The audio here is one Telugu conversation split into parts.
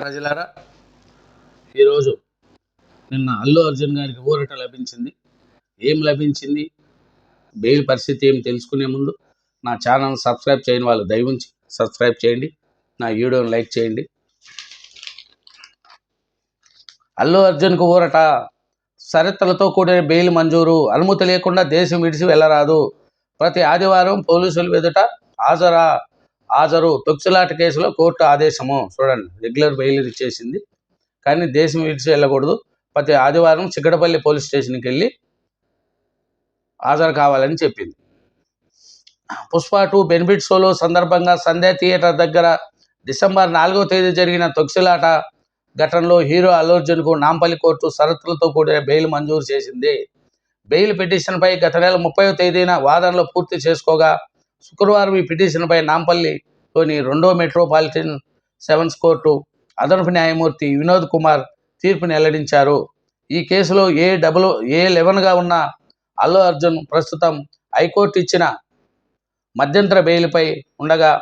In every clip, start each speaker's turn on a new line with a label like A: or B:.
A: ప్రజలారా ఈరోజు నిన్న అల్లు అర్జున్ గారికి ఊరట లభించింది. ఏం లభించింది? బెయిల్ పరిస్థితి ఏం తెలుసుకునే ముందు నా ఛానల్ సబ్స్క్రైబ్ చేయని వాళ్ళు దయవుంచి సబ్స్క్రైబ్ చేయండి. నా వీడియోని లైక్ చేయండి. అల్లు అర్జున్కు ఊరట. షరతులతో కూడిన బెయిల్ మంజూరు. అనుమతి లేకుండా దేశం విడిచి వెళ్ళరాదు. ప్రతి ఆదివారం పోలీసులు ఎదుట హాజరా. హాజరు తొక్సులాట కేసులో కోర్టు ఆదేశము. చూడండి రెగ్యులర్ బెయిల్ ఇచ్చేసింది. కానీ దేశం విడిచి వెళ్ళకూడదు. ప్రతి ఆదివారం చిక్కడపల్లి పోలీస్ స్టేషన్కి వెళ్ళి హాజరు కావాలని చెప్పింది. పుష్ప టూ బెనిఫిట్ షోలో సందర్భంగా సంధ్యా థియేటర్ దగ్గర డిసెంబర్ నాలుగో తేదీ జరిగిన తొక్సిలాట ఘటనలో హీరో అల్లు అర్జున్కు నాంపల్లి కోర్టు షరతులతో కూడిన బెయిల్ మంజూరు చేసింది. బెయిల్ పిటిషన్పై గత నెల ముప్పై తేదీన వాదనలు పూర్తి చేసుకోగా శుక్రవారం ఈ పిటిషన్పై నాంపల్లిలోని రెండో మెట్రోపాలిటన్ సెవెన్స్ కోర్టు అదనపు న్యాయమూర్తి వినోద్ కుమార్ తీర్పుని వెల్లడించారు. ఈ కేసులో ఏ డబుల్ ఏ లెవెన్గా ఉన్న అల్లు అర్జున్ ప్రస్తుతం హైకోర్టు ఇచ్చిన మధ్యంతర బెయిల్పై ఉండగా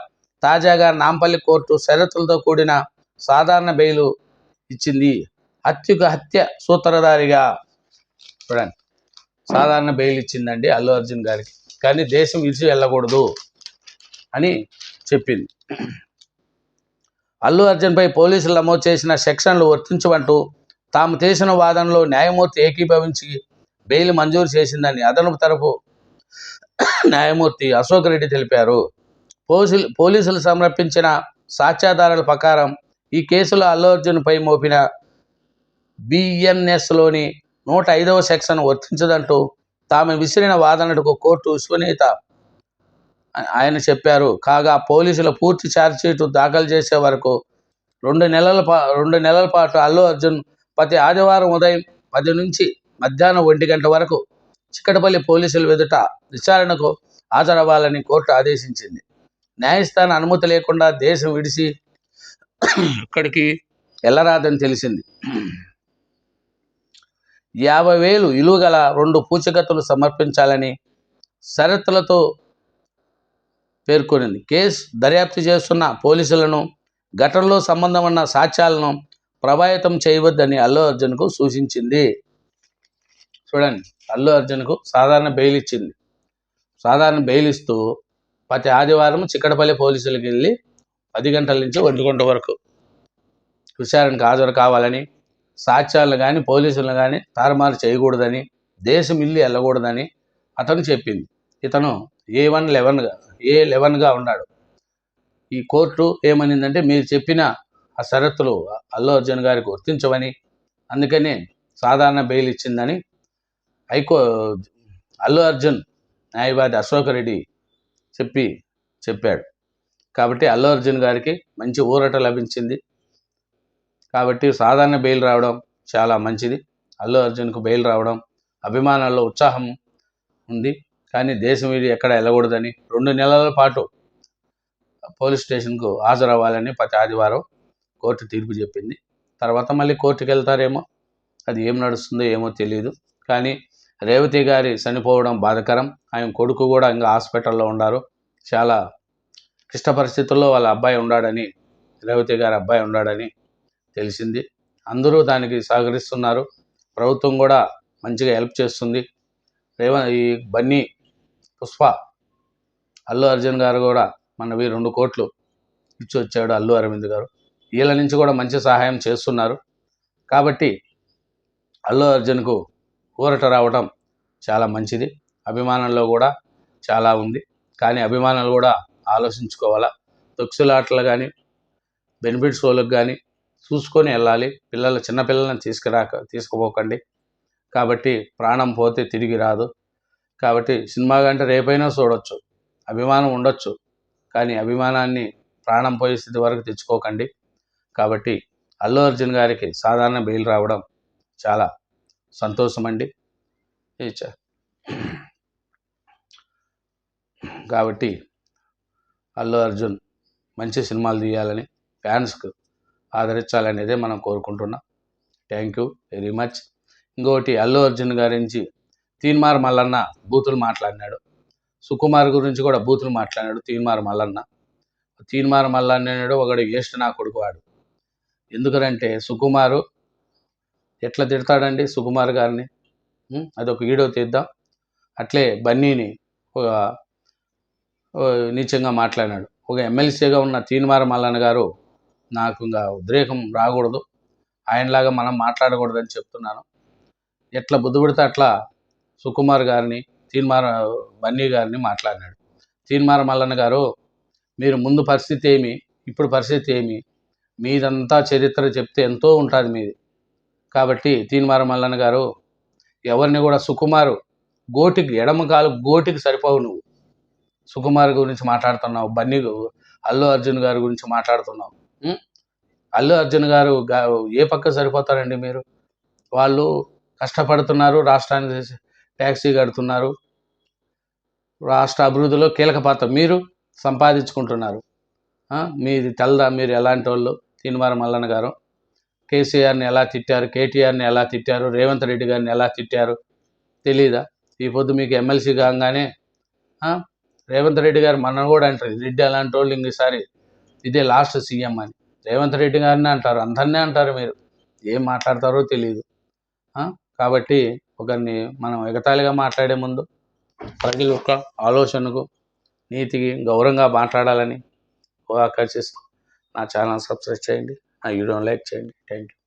A: తాజాగా నాంపల్లి కోర్టు షరతులతో కూడిన సాధారణ బెయిలు ఇచ్చింది. హత్యకు హత్య సూత్రధారిగా చూడండి. సాధారణ బెయిల్ ఇచ్చిందండి అల్లు అర్జున్ గారికి. కానీ దేశం విడిచి వెళ్ళకూడదు అని చెప్పింది. అల్లు అర్జున్పై పోలీసులు నమోదు చేసిన సెక్షన్లు వర్తించమంటూ తాము చేసిన వాదనలో న్యాయమూర్తి ఏకీభవించి బెయిల్ మంజూరు చేసిందని అదనపు తరపు న్యాయమూర్తి అశోక్ రెడ్డి తెలిపారు. పోలీసులు పోలీసులు సమర్పించిన సాక్ష్యాధారాల ప్రకారం ఈ కేసులో అల్లు అర్జున్పై మోపిన బిఎన్ఎస్లోని నూట ఐదవ సెక్షన్ వర్తించదంటూ తాము విసిరిన వాదనకు కోర్టు విశ్వనీయత ఆయన చెప్పారు కాగా పోలీసుల పూర్తి ఛార్జ్షీటు దాఖలు చేసే వరకు రెండు నెలల పా రెండు నెలల పాటు అల్లు అర్జున్ ప్రతి ఆదివారం ఉదయం పది నుంచి మధ్యాహ్నం ఒంటి గంట వరకు చిక్కటపల్లి పోలీసుల ఎదుట విచారణకు హాజరవ్వాలని కోర్టు ఆదేశించింది. న్యాయస్థాన అనుమతి లేకుండా దేశం విడిచి ఇక్కడికి వెళ్ళరాదని తెలిసింది. యాభై వేలు ఇలువగల రెండు పూచకత్తులు సమర్పించాలని షరతులతో పేర్కొనింది. కేసు దర్యాప్తు చేస్తున్న పోలీసులను ఘటనలో సంబంధం ఉన్న సాక్ష్యాలను ప్రభావితం చేయవద్దని అల్లు అర్జున్కు సూచించింది. చూడండి అల్లు అర్జున్కు సాధారణ బెయిల్ ఇచ్చింది. సాధారణ బెయిల్ ఇస్తూ ప్రతి ఆదివారం చిక్కడపల్లి పోలీసులకు వెళ్ళి పది గంటల నుంచి ఒంటి గంట వరకు విచారణకు హాజరు కావాలని సాక్ష్యాలను కానీ పోలీసులను కానీ తారుమారు చేయకూడదని దేశం ఇల్లు వెళ్ళకూడదని అతను చెప్పింది. ఇతను ఏ వన్ లెవెన్గా ఏ లెవెన్గా ఉన్నాడు. ఈ కోర్టు ఏమనిందంటే మీరు చెప్పిన ఆ షరతులు అల్లు అర్జున్ గారికి వర్తించవని అందుకనే సాధారణ బెయిల్ ఇచ్చిందని హైకో అల్లు అర్జున్ న్యాయవాది అశోక్ రెడ్డి చెప్పి చెప్పాడు. కాబట్టి అల్లు అర్జున్ గారికి మంచి ఊరట లభించింది. కాబట్టి సాధారణ బెయిల్ రావడం చాలా మంచిది. అల్లు అర్జున్కు బెయిల్ రావడం అభిమానాల్లో ఉత్సాహం ఉంది. కానీ దేశం ఇది ఎక్కడ వెళ్ళకూడదని రెండు నెలల పాటు పోలీస్ స్టేషన్కు హాజరవ్వాలని ప్రతి ఆదివారం కోర్టు తీర్పు చెప్పింది. తర్వాత మళ్ళీ కోర్టుకు వెళ్తారేమో అది ఏం నడుస్తుందో ఏమో తెలియదు కానీ రేవతి గారి చనిపోవడం బాధకరం. ఆయన కొడుకు కూడా ఇంకా హాస్పిటల్లో ఉన్నారు చాలా క్లిష్ట పరిస్థితుల్లో వాళ్ళ అబ్బాయి ఉన్నాడని రేవతి గారి అబ్బాయి ఉన్నాడని తెలిసింది. అందరూ దానికి సహకరిస్తున్నారు. ప్రభుత్వం కూడా మంచిగా హెల్ప్ చేస్తుంది. రేవంత్ ఈ బన్నీ పుష్ప అల్లు అర్జున్ గారు కూడా మనవి రెండు కోట్లు ఇచ్చి వచ్చాడు అల్లు అరవింద్ గారు. వీళ్ళ నుంచి కూడా మంచి సహాయం చేస్తున్నారు. కాబట్టి అల్లు అర్జున్కు ఊరట రావటం చాలా మంచిది. అభిమానంలో కూడా చాలా ఉంది. కానీ అభిమానులు కూడా ఆలోచించుకోవాలా? తొక్సులాటలు కానీ బెనిఫిట్ షోలకు కానీ చూసుకొని వెళ్ళాలి. పిల్లలు చిన్నపిల్లలను తీసుకురాక తీసుకుపోకండి. కాబట్టి ప్రాణం పోతే తిరిగి రాదు. కాబట్టి సినిమా కంటే రేపైనా చూడొచ్చు. అభిమానం ఉండొచ్చు. కానీ అభిమానాన్ని ప్రాణం పోయే స్థితి వరకు తెచ్చుకోకండి. కాబట్టి అల్లు అర్జున్ గారికి సాధారణ బెయిల్ రావడం చాలా సంతోషం అండి చ- కాబట్టి అల్లు అర్జున్ మంచి సినిమాలు తీయాలని ఫ్యాన్స్కు ఆదరించాలనేదే మనం కోరుకుంటున్నాం. థ్యాంక్ యూ వెరీ మచ్ ఇంకోటి అల్లు అర్జున్ గారించి తీన్మార్ మల్లన్న బూతులు మాట్లాడినాడు. సుకుమార్ గురించి కూడా బూతులు మాట్లాడినాడు తీన్మార్ మల్లన్న. తీన్మార్ మల్లన్న ఒకడు వేస్ట్ నా కొడుకు వాడు. ఎందుకంటే సుకుమారు ఎట్లా తిడతాడండి సుకుమార్ గారిని? అదొక వీడియో తీద్దాం. అట్లే బన్నీని ఒక నీచంగా మాట్లాడినాడు. ఒక ఎమ్మెల్సీగా ఉన్న తీన్మార మల్లన్న గారు నాకు ఇంకా ఉద్రేకం రాకూడదు. ఆయనలాగా మనం మాట్లాడకూడదని చెప్తున్నాను. ఎట్లా బుద్ధి పెడితే అట్లా సుకుమార్ గారిని తీన్మార బన్నీ గారిని మాట్లాడినాడు. తీన్మార మల్లన్న గారు మీరు ముందు పరిస్థితి ఏమి ఇప్పుడు పరిస్థితి ఏమి? మీదంతా చరిత్ర చెప్తే ఎంతో ఉంటుంది మీది. కాబట్టి తీన్మార మల్లన్న గారు ఎవరిని కూడా సుకుమారు గోటికి ఎడమ కాలు గోటికి సరిపోవు నువ్వు. సుకుమార్ గురించి మాట్లాడుతున్నావు బన్నీ అల్లు అర్జున్ గారి గురించి మాట్లాడుతున్నావు. అల్లు అర్జున్ గారు ఏ పక్క సరిపోతారండి మీరు? వాళ్ళు కష్టపడుతున్నారు రాష్ట్రానికి ట్యాక్సీ కడుతున్నారు రాష్ట్ర అభివృద్ధిలో కీలక పాత్ర మీరు సంపాదించుకుంటున్నారు. మీది తెల్దా? మీరు ఎలాంటి వాళ్ళు తీన్మార మల్లన్న గారు. కేసీఆర్ని ఎలా తిట్టారు? కేటీఆర్ని ఎలా తిట్టారు? రేవంత్ రెడ్డి గారిని ఎలా తిట్టారు? తెలీదా? ఈ పొద్దు మీకు ఎమ్మెల్సీ కాగానే రేవంత్ రెడ్డి గారు మనం కూడా అంటారు రెడ్డి అలాంటి వాళ్ళు ఇంకసారి ఇదే లాస్ట్ సీఎం అని. రేవంత్ రెడ్డి గారిని అంటారు. అందరినీ అంటారు మీరు. ఏం మాట్లాడతారో తెలియదు కాబట్టి ఒకరిని మనం ఎగతాళిగా మాట్లాడే ముందు ప్రజల యొక్క ఆలోచనకు నీతికి గౌరవంగా మాట్లాడాలని ఆకర్షిస్తూ నా ఛానల్ సబ్స్క్రైబ్ చేయండి. నా వీడియోని లైక్ చేయండి. Thank you